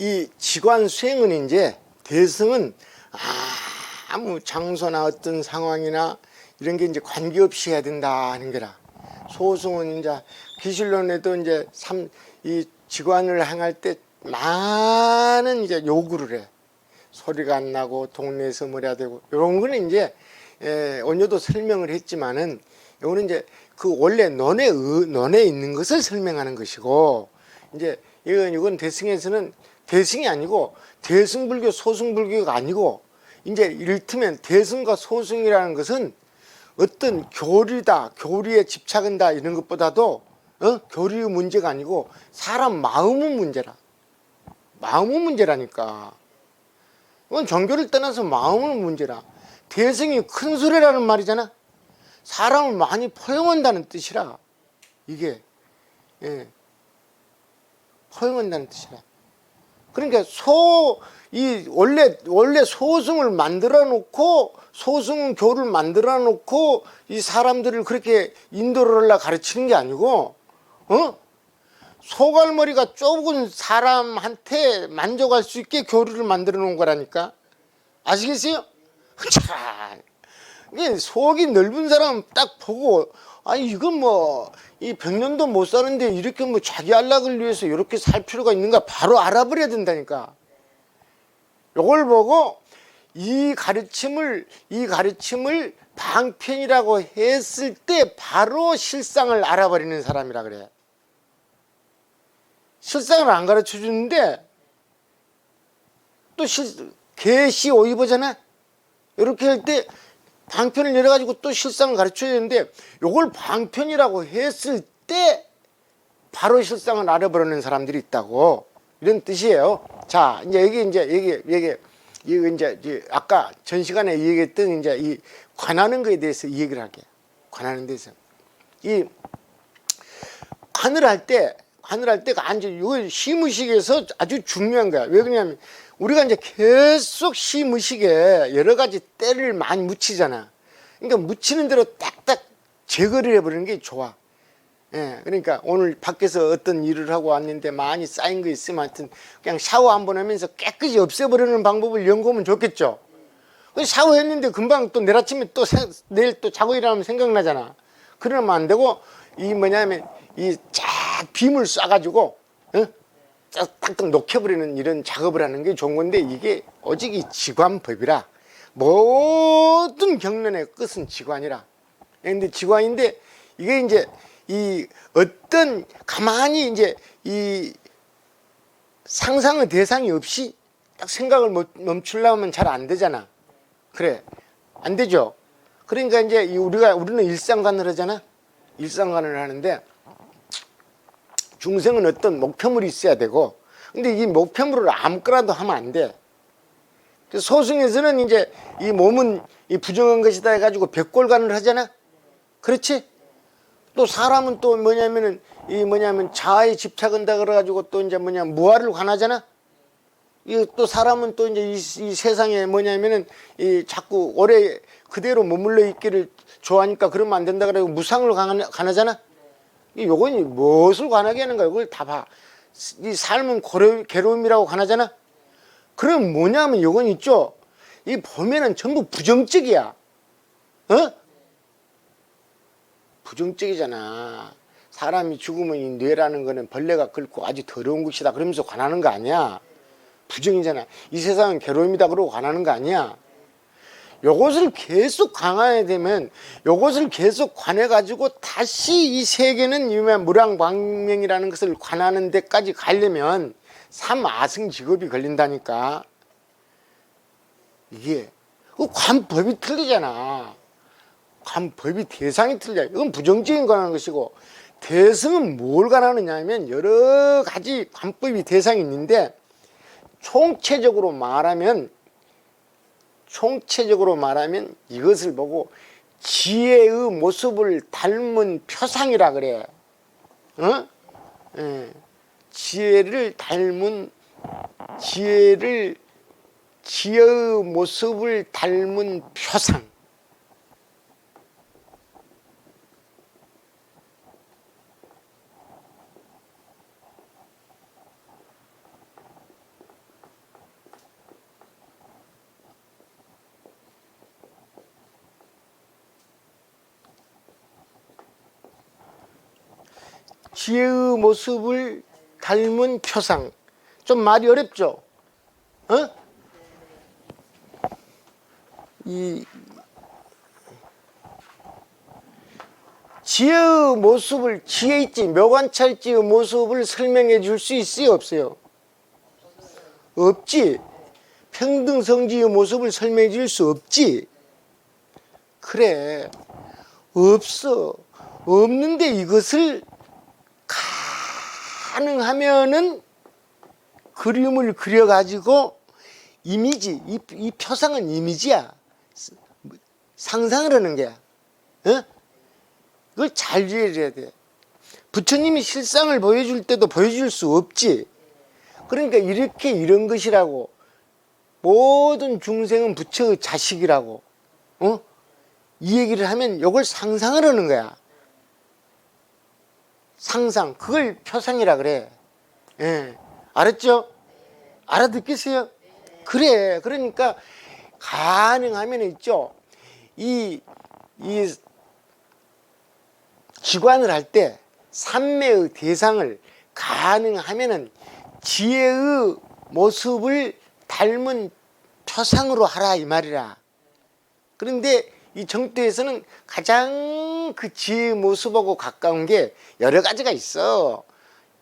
이 직관 수행은 이제 대승은 아무 장소나 어떤 상황이나 이런 게 이제 관계없이 해야 된다 하는 거라. 소승은 이제 기술론에도 이제 삼 이 직관을 행할 때 많은 이제 요구를 해. 소리가 안 나고 동네에서 뭐라 되고 이런 거는 이제 에, 언제도 설명을 했지만은 요거는 이제 그 원래 논에 의- 논에 있는 것을 설명하는 것이고 이제 이건 이건 대승에서는 대승이 아니고 대승불교 소승불교가 아니고 이제 이를테면 대승과 소승이라는 것은 어떤 교리다 교리에 집착한다 이런 것보다도 어? 교리의 문제가 아니고 사람 마음의 문제라. 마음의 문제라니까. 이건 종교를 떠나서 마음의 문제라. 대승이 큰 소리라는 말이잖아. 사람을 많이 포용한다는 뜻이라. 이게 예. 포용한다는 뜻이라 그러니까 소 이 원래 원래 소승을 만들어 놓고 소승 교를 만들어 놓고 이 사람들을 그렇게 인도를 가르치는 게 아니고 어? 소갈머리가 좁은 사람한테 만족할 수 있게 교류를 만들어 놓은 거라니까. 아시겠어요? 참. 속이 넓은 사람 딱 보고 아니 이건 뭐 이 백년도 못 사는데 이렇게 뭐 자기 안락을 위해서 이렇게 살 필요가 있는가 바로 알아버려야 된다니까. 요걸 보고 이 가르침을 이 가르침을 방편이라고 했을 때 바로 실상을 알아버리는 사람이라 그래. 실상을 안 가르쳐 주는데 또 실, 개시 오이보잖아. 이렇게 할 때 방편을 열어가지고 또 실상을 가르쳐야 되는데 요걸 방편이라고 했을 때 바로 실상을 알아버리는 사람들이 있다고 이런 뜻이에요. 자, 이제 여기 이제 여기 여기 이거 이제 아까 전 시간에 얘기했던 이제 이 관하는 거에 대해서 이 얘기를 할게요. 관하는 데서 이 관을 할 때 관을 할 때가 아주 이거 시무식에서 아주 중요한 거야. 왜 그러냐면 우리가 이제 계속 시무식에 여러 가지 때를 많이 묻히잖아. 그러니까 묻히는 대로 딱딱 제거를 해버리는 게 좋아. 예, 그러니까 오늘 밖에서 어떤 일을 하고 왔는데 많이 쌓인 거 있으면 하여튼 그냥 샤워 한 번 하면서 깨끗이 없애버리는 방법을 연구하면 좋겠죠. 그 샤워했는데 금방 또 내일 아침에 또 세- 내일 또 자고 일어나면 생각나잖아. 그러면 안 되고 이 뭐냐면 이 쫙 빔을 쏴가지고 어? 딱딱 녹여버리는 이런 작업을 하는 게 좋은 건데 이게 오직 이 지관법이라 모든 경련의 끝은 지관이라. 근데 지관인데 이게 이제 이 어떤 가만히 이제 이 상상의 대상이 없이 딱 생각을 멈- 멈추려면 잘 안 되잖아. 그래. 안 되죠. 그러니까 이제 이 우리가 우리는 일상관을 하잖아. 일상관을 하는데 중생은 어떤 목표물이 있어야 되고 근데 이 목표물을 아무거나도 하면 안 돼. 소승에서는 이제 이 몸은 이 부정한 것이다 해가지고 백골관을 하잖아. 그렇지? 또 사람은 또 뭐냐면은 이 뭐냐면 자아에 집착한다 그래가지고 또 이제 뭐냐 무아를 관하잖아. 이 또 사람은 또 이제 이, 이 세상에 뭐냐면은 이 자꾸 오래 그대로 머물러 있기를 좋아하니까 그러면 안 된다 그래고 무상을 관하, 관하잖아. 이 요건이 무엇을 관하게 하는가 이걸 다 봐. 이 삶은 고려, 괴로움이라고 관하잖아. 그럼 뭐냐면 요건 있죠. 이 보면은 전부 부정적이야. 어? 부정적이잖아. 사람이 죽으면 이 뇌라는 거는 벌레가 끓고 아주 더러운 것이다. 그러면서 관하는 거 아니야. 부정이잖아. 이 세상은 괴로움이다. 그러고 관하는 거 아니야. 요것을 계속 강화해야 되면 요것을 계속 관해 가지고 다시 이 세계는 유명 무량광명이라는 것을 관하는 데까지 가려면 삼아승 직업이 걸린다니까. 이게 그 관법이 틀리잖아. 관법이 대상이 틀려. 이건 부정적인 관하는 것이고 대승은 뭘 관하느냐 하면 여러 가지 관법이 대상이 있는데 총체적으로 말하면 총체적으로 말하면 이것을 보고 지혜의 모습을 닮은 표상이라 그래. 어? 예. 지혜를 닮은 지혜를 지혜의 모습을 닮은 표상. 지혜의 모습을 닮은 표상. 좀 말이 어렵죠? 어? 이 지혜의 모습을 지혜 있지 묘관찰지의 모습을 설명해 줄 수 있어요 없어요? 없지 평등성지의 모습을 설명해 줄 수 없지 그래 없어 없는데 이것을 가능하면은 그림을 그려가지고 이미지 이, 이 표상은 이미지야. 상상을 하는 거야. 어? 그걸 잘 이해해야 돼. 부처님이 실상을 보여줄 때도 보여줄 수 없지. 그러니까 이렇게 이런 것이라고 모든 중생은 부처의 자식이라고 어? 이 얘기를 하면 이걸 상상을 하는 거야 상상 그걸 표상이라 그래 예. 알았죠? 알아듣겠어요? 그래 그러니까 가능하면 있죠 이, 이 기관을 할 때 삼매의 대상을 가능하면은 지혜의 모습을 닮은 표상으로 하라 이 말이라. 그런데 이 정도에서는 가장 그 지혜의 모습하고 가까운 게 여러 가지가 있어.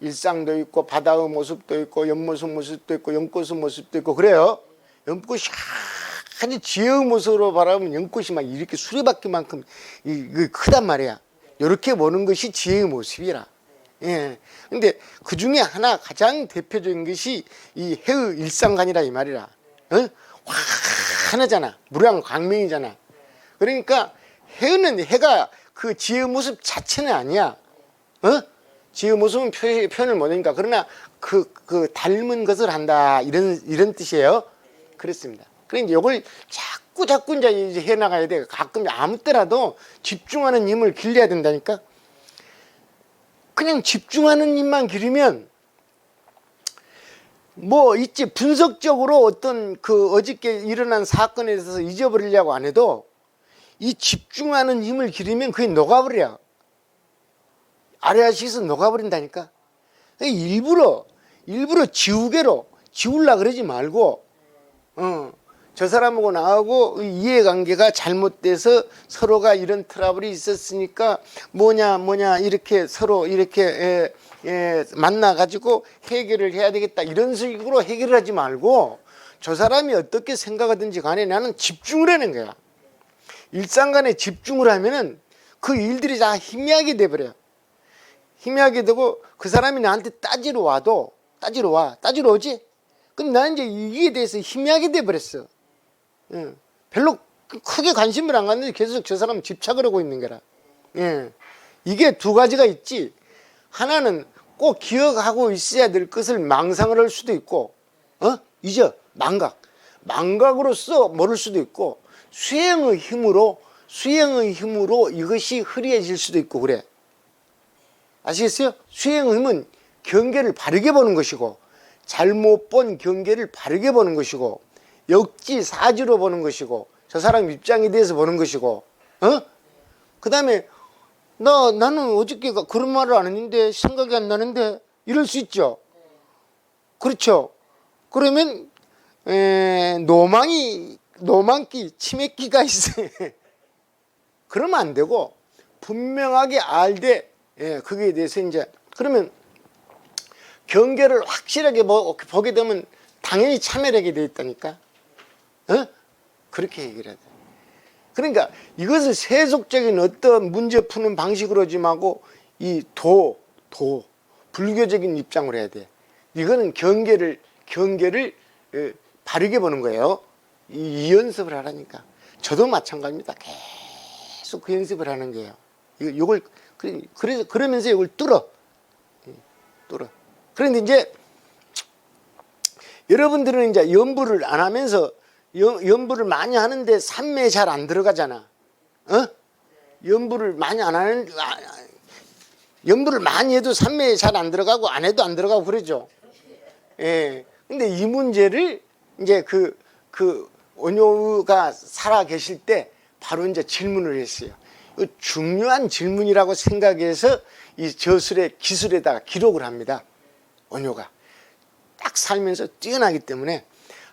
일상도 있고 바다의 모습도 있고 연못의 모습도 있고 연꽃의 모습도 있고 그래요. 연꽃이 아주 지혜의 모습으로 바라보면 연꽃이 막 이렇게 수레바퀴 만큼 이, 이 크단 말이야. 이렇게 보는 것이 지혜의 모습이라. 예. 근데 그 중에 하나 가장 대표적인 것이 이 해의 일상관이라 이 말이라. 어? 환하잖아. 무량 광명이잖아. 그러니까 해는 해가 그 지혜의 모습 자체는 아니야. 어? 지혜의 모습은 표, 현을 못하니까. 그러나 그, 그 닮은 것을 한다. 이런, 이런 뜻이에요. 그렇습니다. 그러니까 이걸 자꾸 자꾸 이제 해 나가야 돼. 가끔 아무 때라도 집중하는 힘을 길러야 된다니까. 그냥 집중하는 힘만 기르면 뭐 있지 분석적으로 어떤 그 어저께 일어난 사건에 대해서 잊어버리려고 안 해도 이 집중하는 힘을 기르면 그게 녹아버려. 아래아식에서 녹아버린다니까. 일부러 일부러 지우개로 지울라 그러지 말고 어. 저 사람하고 나하고 이해관계가 잘못돼서 서로가 이런 트러블이 있었으니까 뭐냐 뭐냐 이렇게 서로 이렇게 예, 예, 만나가지고 해결을 해야 되겠다 이런 식으로 해결을 하지 말고 저 사람이 어떻게 생각하든지 간에 나는 집중을 하는 거야 일상간에 집중을 하면은 그 일들이 다 희미하게 돼버려 희미하게 되고 그 사람이 나한테 따지러 와도 따지러 와 따지러 오지 그럼 나는 이제 이에 대해서 희미하게 돼버렸어 예. 별로 크게 관심을 안 갖는데 계속 저 사람 집착을 하고 있는 거라. 예. 이게 두 가지가 있지. 하나는 꼭 기억하고 있어야 될 것을 망상을 할 수도 있고, 어? 잊어. 망각. 망각으로서 모를 수도 있고, 수행의 힘으로, 수행의 힘으로 이것이 흐리해질 수도 있고, 그래. 아시겠어요? 수행의 힘은 경계를 바르게 보는 것이고, 잘못 본 경계를 바르게 보는 것이고, 역지 사지로 보는 것이고 저 사람 입장에 대해서 보는 것이고 어? 그 다음에 나 나는 어저께 그런 말을 안 했는데 생각이 안 나는데 이럴 수 있죠 그렇죠 그러면 에, 노망이 노망기 치매기가 있어요 그러면 안 되고 분명하게 알되 예, 거기에 대해서 이제 그러면 경계를 확실하게 보, 보게 되면 당연히 참여하게 돼 있다니까 어? 그렇게 얘기를 해야 돼. 그러니까 이것을 세속적인 어떤 문제 푸는 방식으로 하지 말고 이 도, 도, 불교적인 입장으로 해야 돼. 이거는 경계를, 경계를 에, 바르게 보는 거예요. 이, 이 연습을 하라니까. 저도 마찬가지입니다. 계속 그 연습을 하는 거예요. 이걸, 그래서, 그러면서 이걸 뚫어. 예, 뚫어. 그런데 이제 여러분들은 이제 연부를 안 하면서 연부를 많이 하는데 삼매에 잘 안 들어가잖아. 어? 연부를 많이 안 하는 아, 연부를 많이 해도 삼매에 잘 안 들어가고 안 해도 안 들어가고 그러죠. 예. 근데 이 문제를 이제 그, 그, 원효가 살아 계실 때 바로 이제 질문을 했어요. 중요한 질문이라고 생각해서 이 저술의 기술에다가 기록을 합니다. 원효가 딱 살면서 뛰어나기 때문에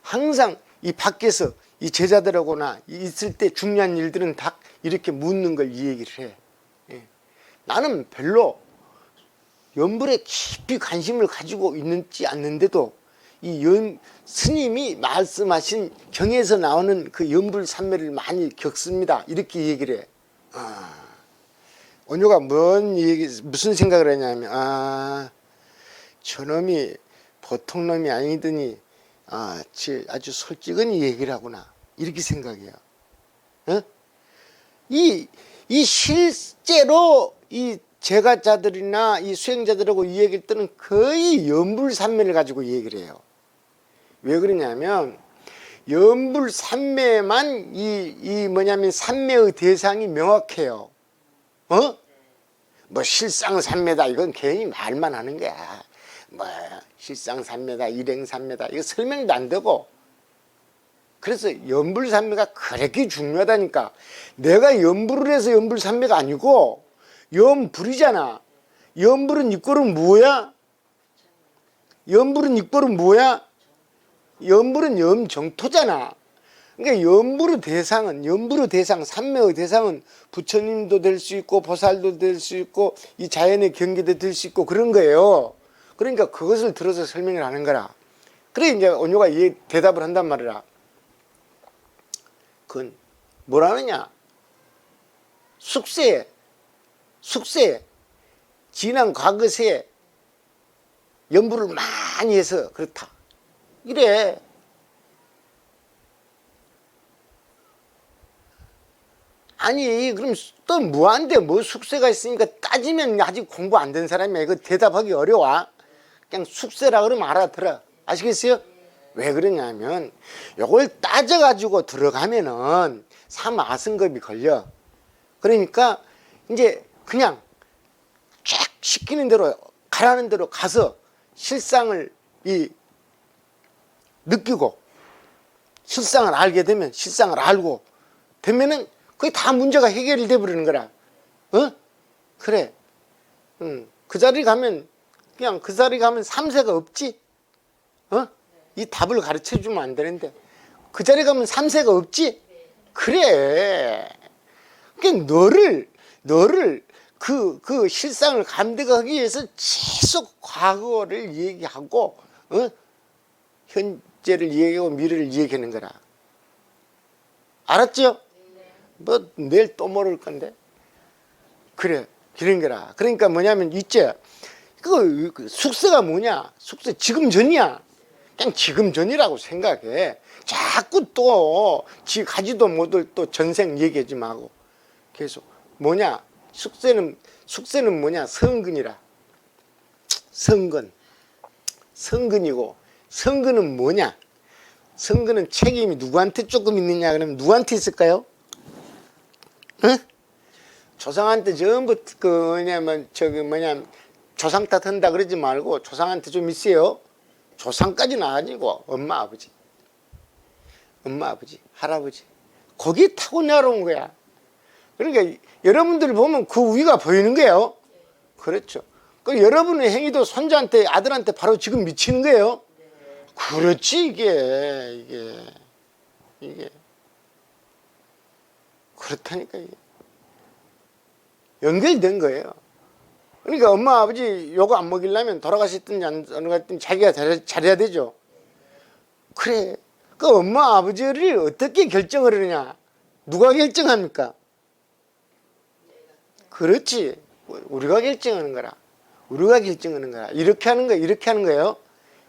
항상 이 밖에서 이 제자들하고나 있을 때 중요한 일들은 다 이렇게 묻는 걸 이 얘기를 해. 예. 나는 별로 연불에 깊이 관심을 가지고 있는지 않는데도 이 연, 스님이 말씀하신 경에서 나오는 그 연불 산매를 많이 겪습니다. 이렇게 얘기를 해. 아, 원효가 뭔 얘기, 무슨 생각을 하냐면, 아, 저놈이 보통 놈이 아니더니, 아, 지- 아주 솔직한 얘기를 하구나. 이렇게 생각해요. 어? 이, 이 실제로 이 제가자들이나 이 수행자들하고 이 얘기를 때는 거의 연불산매를 가지고 이 얘기를 해요. 왜 그러냐면 연불산매만 이, 이 뭐냐면 산매의 대상이 명확해요. 어? 뭐 실상산매다 이건 괜히 말만 하는 거야. 뭐 실상산매다 일행산매다 이거 설명도 안 되고 그래서 연불산매가 그렇게 중요하다니까. 내가 연불을 해서 연불산매가 아니고 연불이잖아. 연불은 이꼴은 뭐야? 연불은 이꼴은 뭐야? 연불은 염정토잖아. 그러니까 연불의 대상은 연불의 대상, 산매의 대상은 부처님도 될 수 있고 보살도 될 수 있고 이 자연의 경계도 될 수 있고 그런 거예요. 그러니까 그것을 들어서 설명을 하는 거라. 그래 이제 온유가 이 대답을 한단 말이라. 그건 뭐라느냐? 숙세에 숙세에 지난 과거세에 연부를 많이 해서 그렇다. 이래. 아니 그럼 또 뭐한데 뭐 숙세가 있으니까 따지면 아직 공부 안 된 사람이야 이거 대답하기 어려워 그냥 숙세라 그러면 알아들어 아시겠어요? 왜 그러냐면 요걸 따져가지고 들어가면은 삼아승급이 걸려 그러니까 이제 그냥 쫙 시키는 대로 가라는 대로 가서 실상을 이 느끼고 실상을 알게 되면 실상을 알고 되면은 그게 다 문제가 해결이 돼 버리는 거라. 어? 그래. 응. 그 자리 가면 그냥 그 자리 가면 삼세가 없지. 어? 이 답을 가르쳐 주면 안 되는데 그 자리 가면 삼세가 없지. 그래. 그러니까 너를 너를 그, 그 실상을 감대하기 위해서 계속 과거를 얘기하고, 어? 현 재를 얘기하고 미래를 얘기하는 거라. 알았죠? 뭐, 내일 또 모를 건데. 그래, 그런 거라. 그러니까 뭐냐면, 있지? 그, 그 숙세가 뭐냐? 숙세 지금 전이야. 그냥 지금 전이라고 생각해. 자꾸 또, 지 가지도 못할 또 전생 얘기하지 말고. 계속. 뭐냐? 숙세는 숙세는 뭐냐 성근이라 성근 성근이고 성근은 뭐냐 성근은 책임이 누구한테 조금 있느냐 그러면 누구한테 있을까요? 응? 조상한테 전부 그 뭐냐면 저기 뭐냐 조상 탓한다 그러지 말고 조상한테 좀 있어요 조상까지는 아니고 엄마 아버지 엄마 아버지 할아버지 거기에 타고나온 거야 그러니까 여러분들 보면 그 위가 보이는 거예요. 그렇죠. 그 여러분의 행위도 손자한테 아들한테 바로 지금 미치는 거예요. 그렇지 이게 이게 이게 그렇다니까 이게 연결된 거예요. 그러니까 엄마 아버지 요거 안 먹이려면 돌아가셨든지 안 돌아갔든지 자기가 잘- 잘해야 되죠. 그래. 그 엄마 아버지를 어떻게 결정을 하느냐? 누가 결정합니까? 그렇지. 우리가 결정하는 거라. 우리가 결정하는 거라. 이렇게 하는 거, 이렇게 하는 거예요.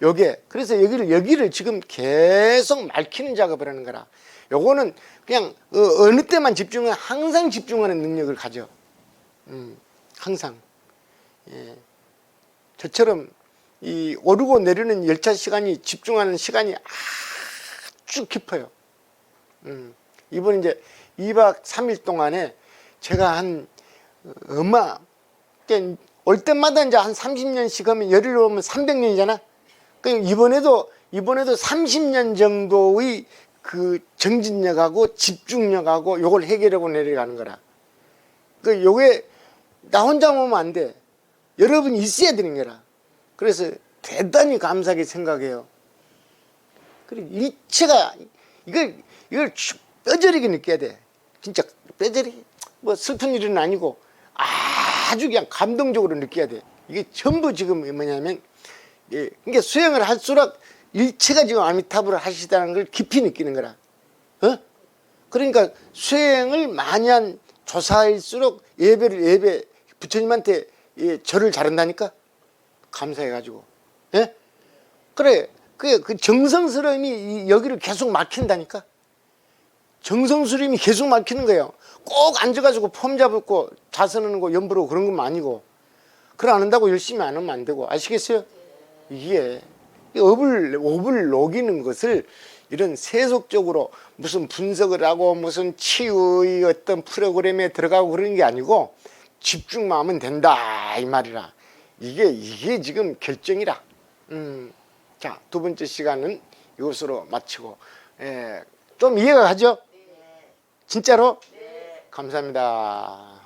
요게. 그래서 여기를, 여기를 지금 계속 말키는 작업을 하는 거라. 요거는 그냥 어, 느 때만 집중하면 항상 집중하는 능력을 가져. 음, 항상. 예. 저처럼 이 오르고 내리는 열차 시간이 집중하는 시간이 아주 깊어요. 음, 이번 이제 2박 3일 동안에 제가 한 엄마 그올 때마다 이제 한 30년씩 하면 열흘 오면 300년이잖아. 그 이번에도 이번에도 30년 정도의 그 정진력하고 집중력하고 요걸 해결하고 내려가는 거라. 그 요게 나 혼자 오면 안 돼. 여러분이 있어야 되는 거라. 그래서 대단히 감사하게 생각해요. 그리고 일체가 이걸 이걸 쭉 뼈저리게 느껴야 돼. 진짜 뼈저리 뭐 슬픈 일은 아니고 아주 그냥 감동적으로 느껴야 돼. 이게 전부 지금 뭐냐면 예, 그러니까 수행을 할수록 일체가 지금 아미타불을 하시다는 걸 깊이 느끼는 거라. 어? 그러니까 수행을 많이 한 조사일수록 예배를 예배 부처님한테 예, 절을 잘한다니까 감사해가지고 예? 그래 그, 그 정성스러움이 이 여기를 계속 막힌다니까 정성스러움이 계속 막히는 거예요 꼭 앉아가지고 폼 잡고 자선하는 거 연부르고 그런 건 아니고 그걸 안 한다고 열심히 안 하면 안 되고 아시겠어요? 이게 이 업을 업을 녹이는 것을 이런 세속적으로 무슨 분석을 하고 무슨 치유의 어떤 프로그램에 들어가고 그러는 게 아니고 집중만 하면 된다 이 말이라 이게 이게 지금 결정이라 음, 자 두 번째 시간은 이것으로 마치고 예, 좀 이해가 가죠? 진짜로? 감사합니다.